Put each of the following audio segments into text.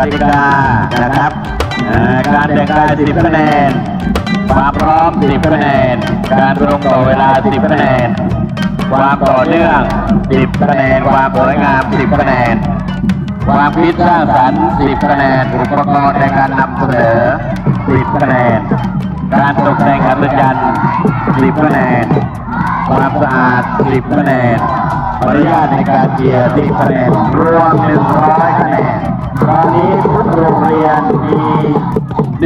กานะครับเอ่อการแต่งกาย 10 คะแนนความพร้อม 10 คะแนน การตรงต่อเวลา 10 คะแนน ความต่อเนื่อง 10 คะแนน ความสวยงาม 10 คะแนน ความคิดสร้างสรรค์ 10 คะแนน อุปกรณ์ในการนำเสนอ 10 คะแนน การตกแต่งอัศจรรย์ 10 คะแนน ความสะอาด 10 คะแนน มารยาทในการเชียร์10คะแนนรวม100คะแนนตอนนี้ทุกโรงเรียนมี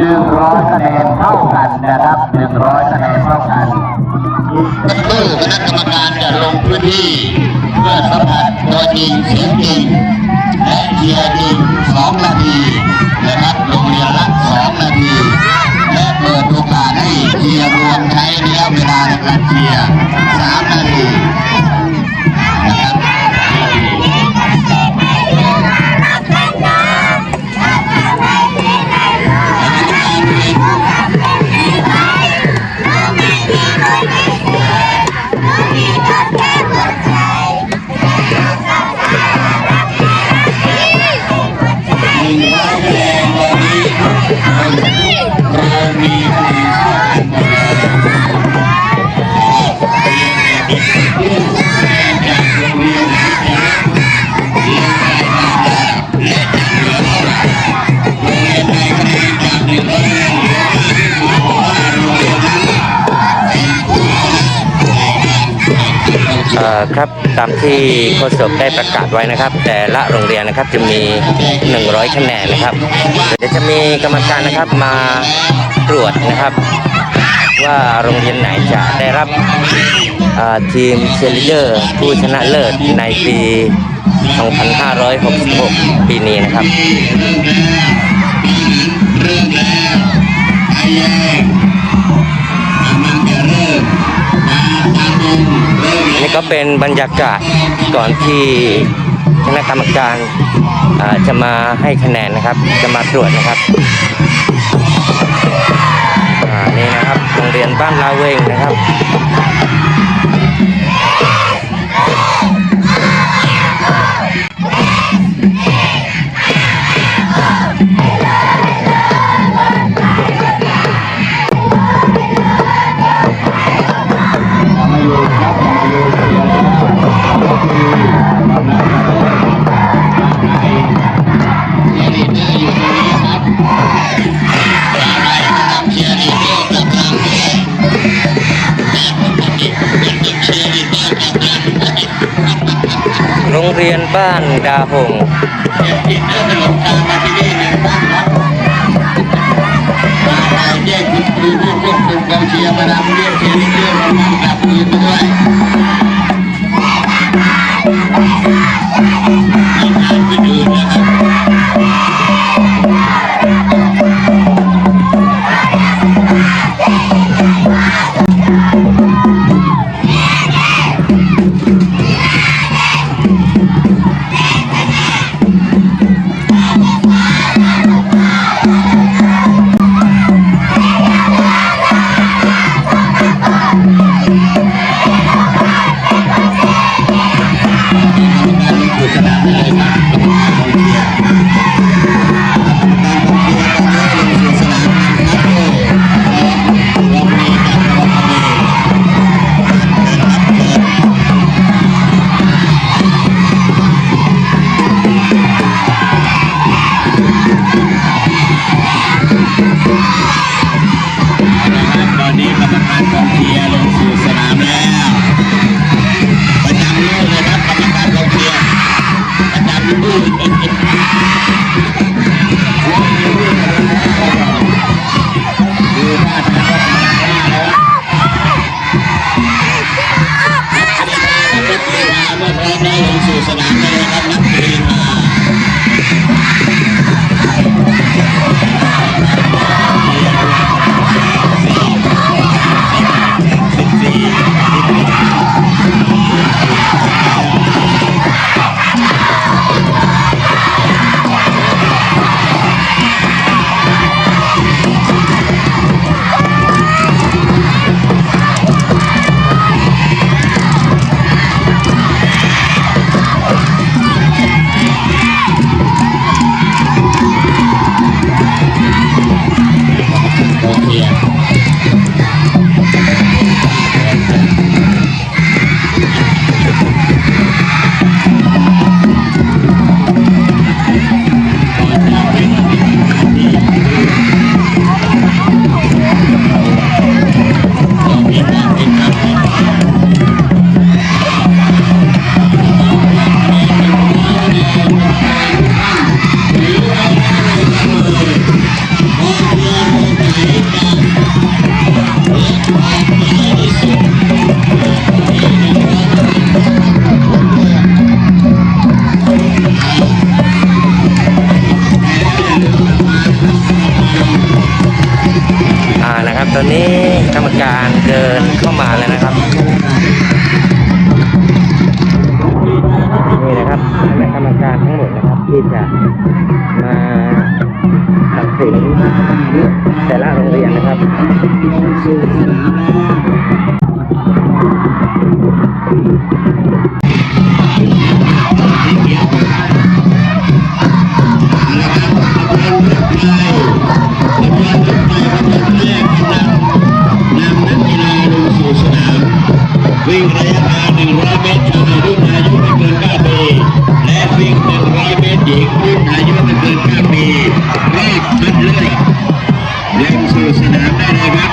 100คะแนนเท่ากันนะครับ100คะแนนเท่ากันสักครู่คณะกรรมการจะลงพื้นที่ เพื่อสัมผัสตัวจริงเสียงจริงและเชียร์จริงสองนาทีนะครับโรงเรียนละสองนาทีและเปิดโอกาสให้เชียร์รวมใช้ระยะเวลาในการเชียร์ ครับ ตามที่โฆษกได้ประกาศไว้นะครับ แต่ละโรงเรียนนะครับจะมี 100 คะแนนนะครับเดี๋ยวจะมีกรรมการนะครับมาตรวจนะครับ ว่าโรงเรียนไหนจะได้รับทีมเชลิเดอร์ผู้ชนะเลิศในปี 2566 ปีนี้นะครับเริ่มแล้วไอ้แยง ก็เป็นบรรยากาศก่อนที่คณะกรรมการอ่าจะมาให้คะแนนนะครับ จะมาตรวจนะครับอ่านี่นะครับโรงเรียนบ้านลาเวงนะครับ เรียนบ้านดาหงเชียร์มาดามเรียกเชียร์มาดามเรียกเชียร์ลีดเดอร์ระวังดับปืนด้วย เข้ามาแล้วนะครับ นี่นะครับคณะกรรมการทั้งหมดนะครับที่จะมาตัดสินแต่ละโรงเรียนนะครับ วิ่งระยะทาง 100 เมตรชายรุ่นอายุไม่เกิน 9 ปี และวิ่ง 100 เมตรหญิงรุ่นอายุไม่เกิน 9 ปีรอบคันเลยเกลงสู่สนามได้เลยครับ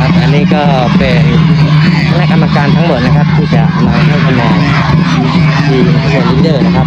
ครับอันนี้ก็เป็นคณะกรรมการทั้งหมดนะครับ ที่จะมาให้คะแนนทีมขบวนลีดเดอร์นะครับ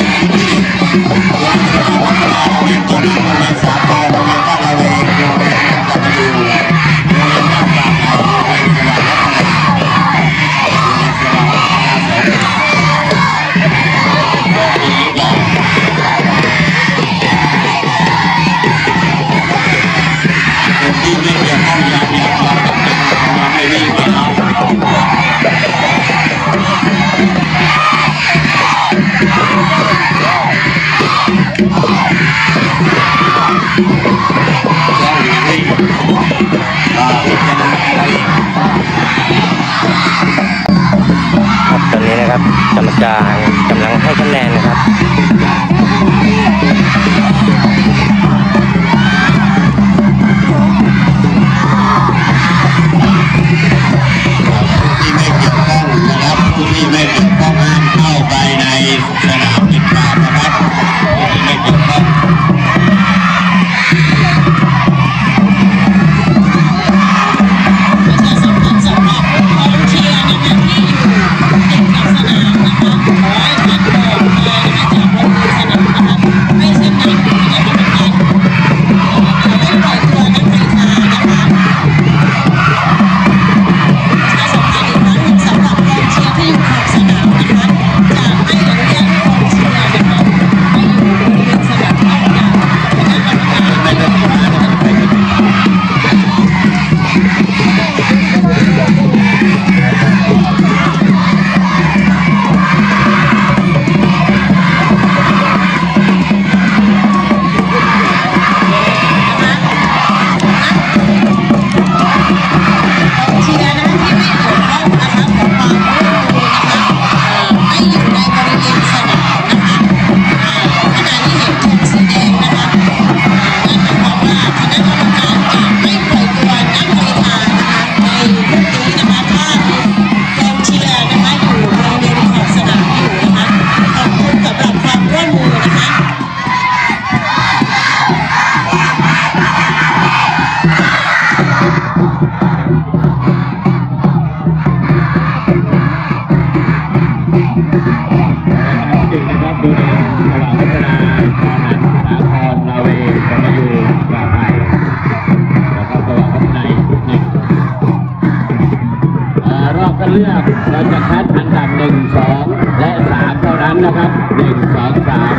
อนกัคัดอันดับหนึ่งสองและสามเท่านั้นนะครับหนึ่งสองสาม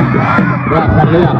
รอบคัดเลือก